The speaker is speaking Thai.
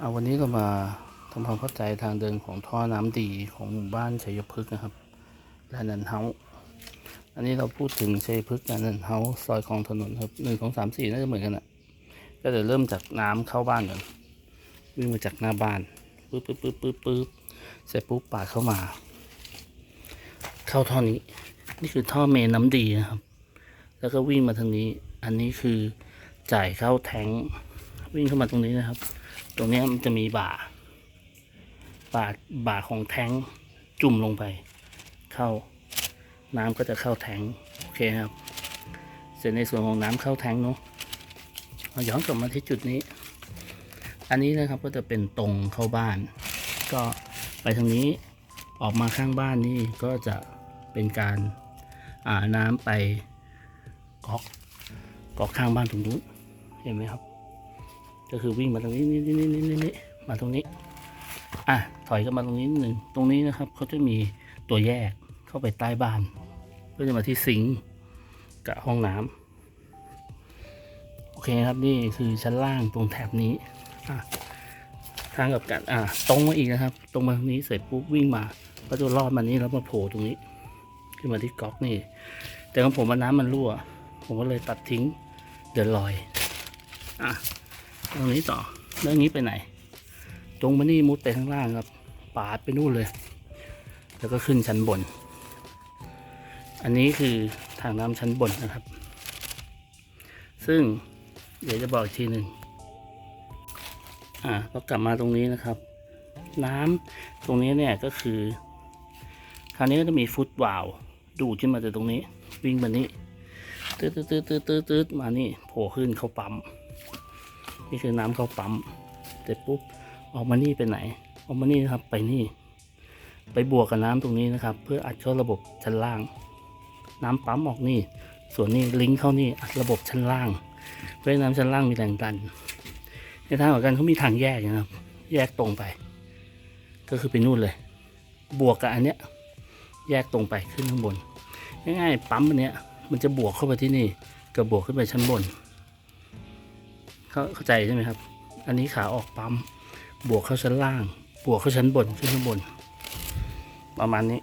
เอาวันนี้เรามาทำความเข้าใจทางเดินของท่อน้ำดีของหมู่บ้านชัยพฤกษ์นะครับและนันเฮาอันนี้เราพูดถึงชัยพฤกษ์และนันเฮาซอยของถนนครับหนึ่งของสามสี่น่าจะเหมือนกันอะก็จะเริ่มจากน้ำเข้าบ้านก่อนวิ่งมาจากหน้าบ้านปึ๊บปึ๊บปึ๊บปึ๊บปึ๊บเสร็จปุ๊บปาดเข้ามา เข้าท่อนี้ นี่คือท่อเมนน้ำดีนะครับ แล้วก็วิ่งมาทางนี้ อันนี้คือจ่ายเข้าแทง วิ่งเข้ามาตรงนี้นะครับ ตรงนี้มันจะมีบ่า บ่าบ่าของแทงจุ่มลงไป เข้าน้ำก็จะเข้าแทงโอเคครับ เสร็จในส่วนของน้ำเข้าแทงเนาะเราย้อนกลับมาที่จุดนี้ อันนี้นะครับก็จะเป็นตรงเข้าบ้าน ก็ไปทางนี้ออกมาข้างบ้านนี่ก็จะเป็นการอ่าน้ำไปก๊อกก๊อกข้างบ้านตรงนู้นเห็นไหมครับ ก็คือวิ่งมาตรงนี้นี่นี่นี่นี่นี่มาตรงนี้ อะถอยกันมาตรงนี้นิดหนึ่งตรงนี้นะครับเขาจะมีตัวแยกเข้าไปใต้บ้านเพื่อจะมาที่ซิงกับห้องน้ำโอเคครับนี่คือชั้นล่างตรงแถบนี้อะทางกับกันอะตรงมาอีกนะครับ ตรงมาตรงนี้เสร็จปุ๊บวิ่งมาก็จะลอดมานี้แล้วมาโผล่ตรงนี้ ขึ้นมาที่ก๊อกนี่ แต่ของผมมันน้ำมันรั่ว ผมก็เลยตัดทิ้งเดินลอย อะ ตรงนี้ต่อเรื่องนี้ไปไหนตรงมานี่มุดไปข้างล่างครับปาดไปนู่นเลย แล้วก็ขึ้นชั้นบน อันนี้คือทางน้ำชั้นบนนะครับ ซึ่งเดี๋ยวจะบอกอีกทีหนึ่งอ่าพอกลับมาตรงนี้นะครับ น้ำตรงนี้เนี่ยก็คือ คราวนี้ก็จะมีฟุตวาล์วดูดขึ้นมาจากตรงนี้ วิ่งมานี่ตืดตืดตืดตืดตืดตืดมานี่โผล่ขึ้นเข้าปั๊ม นี่คือน้ำเข้าปั๊มเสร็จปุ๊บออกมานี่ไปไหน ออกมานี่นะครับไปนี่ ไปบวกกับน้ำตรงนี้นะครับ เพื่ออัดเข้าระบบชั้นล่าง น้ำปั๊มออกนี่ ส่วนนี้ลิงก์เข้านี่อัดระบบชั้นล่าง เพื่อให้น้ำชั้นล่างมีแรงดัน ในทางของกันเขามีทางแยกนะครับ แยกตรงไป ก็คือไปนู่นเลย บวกกับอันเนี้ยแยกตรงไปขึ้นข้างบน ง่ายๆปั๊มอันเนี้ยมันจะบวกเข้าไปที่นี่กับบวกขึ้นไปชั้นบน เข้าใจใช่ไหมครับ อันนี้ขาออกปั๊ม บวกเข้าชั้นล่าง บวกเข้าชั้นบน ขึ้นข้างบน ประมาณนี้